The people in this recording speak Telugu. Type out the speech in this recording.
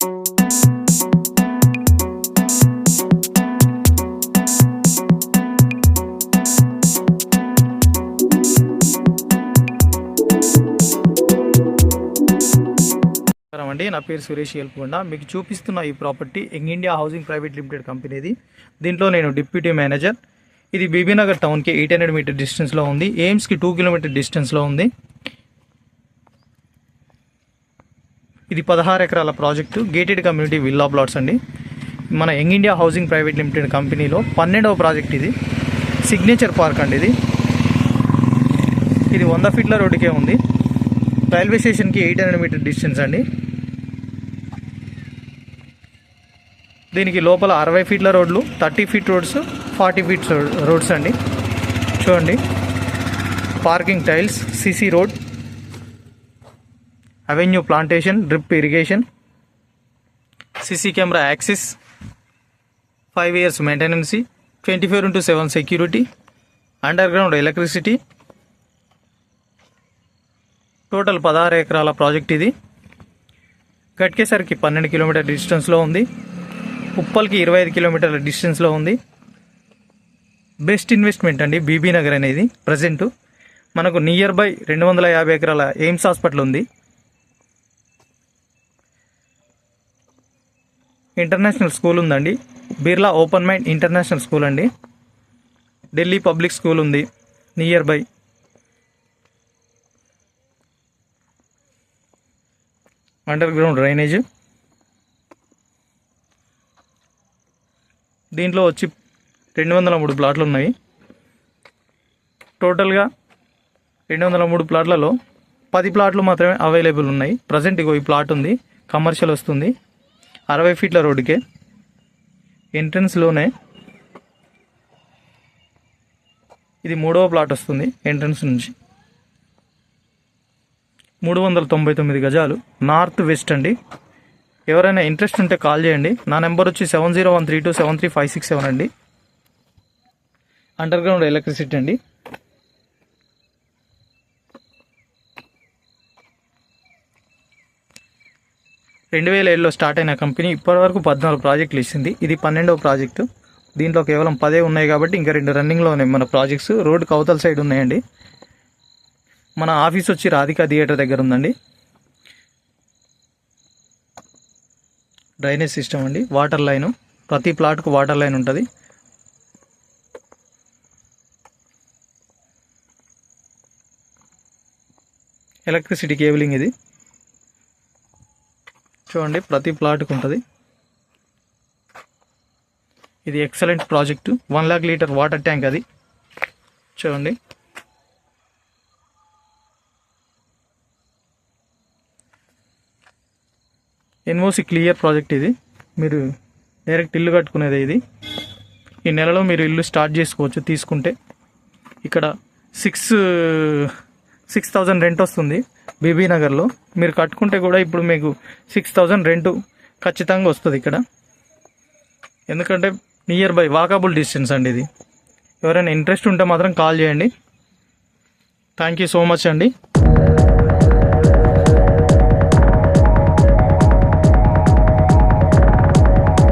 నమస్కారం అండి నా పేరు సురేష్ ఎల్పుగొండ మీకు చూపిస్తున్న ఈ property young India housing private limited కంపెనీది. దీంట్లో నేను డిప్యూటీ మేనేజర్. ఇది బీబీనగర్ టౌన్కి ఎయిట్ హండ్రెడ్ మీటర్ డిస్టెన్స్లో ఉంది. ఎయిమ్స్కి టూ కిలోమీటర్ డిస్టెన్స్లో ఉంది. ఇది పదహారు ఎకరాల project gated community villa plots అండి. మన young India housing private limited కంపెనీలో పన్నెండవ ప్రాజెక్ట్ ఇది. సిగ్నేచర్ పార్క్ అండి ఇది. ఇది వంద ఫీట్ల రోడ్డుకే ఉంది. రైల్వే స్టేషన్కి ఎయిట్ హండ్రెడ్ మీటర్ డిస్టెన్స్ అండి. దీనికి లోపల అరవై ఫీట్ల రోడ్లు thirty feet roads forty feet roads అండి. చూడండి. Parking tiles CC road avenue plantation drip irrigation CC camera access five years maintenance twenty four into seven security underground electricity total పదహారు ఎకరాల ప్రాజెక్ట్ ఇది. గట్కేసరికి పన్నెండు కిలోమీటర్ డిస్టెన్స్లో ఉంది. ఉప్పల్కి ఇరవై ఐదు కిలోమీటర్ల డిస్టెన్స్లో ఉంది. బెస్ట్ ఇన్వెస్ట్మెంట్ అండి బీబీ నగర్ అనేది ప్రజెంటు మనకు నియర్ బై రెండు వందల యాభై ఎకరాల ఎయిమ్స్ హాస్పిటల్ ఉంది. ఇంటర్నేషనల్ స్కూల్ ఉందండి. Birla open mind international school అండి. ఢిల్లీ పబ్లిక్ స్కూల్ ఉంది. Near by. Underground drainage. దీంట్లో వచ్చి రెండు వందల మూడు ప్లాట్లు ఉన్నాయి. టోటల్గా రెండు వందల మూడు ప్లాట్లలో పది ప్లాట్లు మాత్రమే అవైలబుల్ ఉన్నాయి. ప్రజెంట్ ఇగో ఈ ప్లాట్ ఉంది. కమర్షియల్ వస్తుంది. అరవై ఫీట్ల రోడ్డుకే ఎంట్రన్స్లోనే ఇది మూడవ ప్లాట్ వస్తుంది ఎంట్రన్స్ నుంచి. మూడు వందల తొంభై తొమ్మిది గజాలు. నార్త్ వెస్ట్ అండి. ఎవరైనా ఇంట్రెస్ట్ ఉంటే కాల్ చేయండి. నా నెంబర్ వచ్చి seven zero one three two seven three five six seven అండి. అండర్ గ్రౌండ్ ఎలక్ట్రిసిటీ అండి. రెండు వేల ఏడులో స్టార్ట్ అయిన కంపెనీ ఇప్పటివరకు పద్నాలుగు ప్రాజెక్టులు ఇచ్చింది. ఇది పన్నెండవ ప్రాజెక్టు. దీంట్లో కేవలం పదే ఉన్నాయి కాబట్టి ఇంకా రెండు రన్నింగ్లో ఉన్నాయి మన ప్రాజెక్ట్స్. రోడ్డు అవతల సైడ్ ఉన్నాయండి. మన ఆఫీస్ వచ్చి రాధికా థియేటర్ దగ్గర ఉందండి. డ్రైనేజ్ సిస్టమ్ అండి. Water line. ప్రతి ప్లాట్కు వాటర్ లైన్ ఉంటుంది. ఎలక్ట్రిసిటీ కేబులింగ్ ఇది. చూడండి ప్రతి ప్లాట్కి ఉంటుంది. ఇది excellent project. One lakh litre water tank అది. చూడండి. ఎన్ఓసి క్లియర్ ప్రాజెక్ట్ ఇది. మీరు డైరెక్ట్ ఇల్లు కట్టుకునేది ఇది. ఈ నెలలో మీరు ఇల్లు స్టార్ట్ చేసుకోవచ్చు తీసుకుంటే. ఇక్కడ సిక్స్ సిక్స్ థౌజండ్ రెంట్ వస్తుంది. బీబీ నగర్లో. మీరు కట్టుకుంటే కూడా ఇప్పుడు మీకు సిక్స్ థౌజండ్ రెంట్ ఖచ్చితంగా వస్తుంది ఇక్కడ. ఎందుకంటే నియర్ బై వాకబుల్ డిస్టెన్స్ అండి ఇది. ఎవరైనా ఇంట్రెస్ట్ ఉంటే మాత్రం కాల్ చేయండి. థ్యాంక్ యూ సో మచ్ అండి.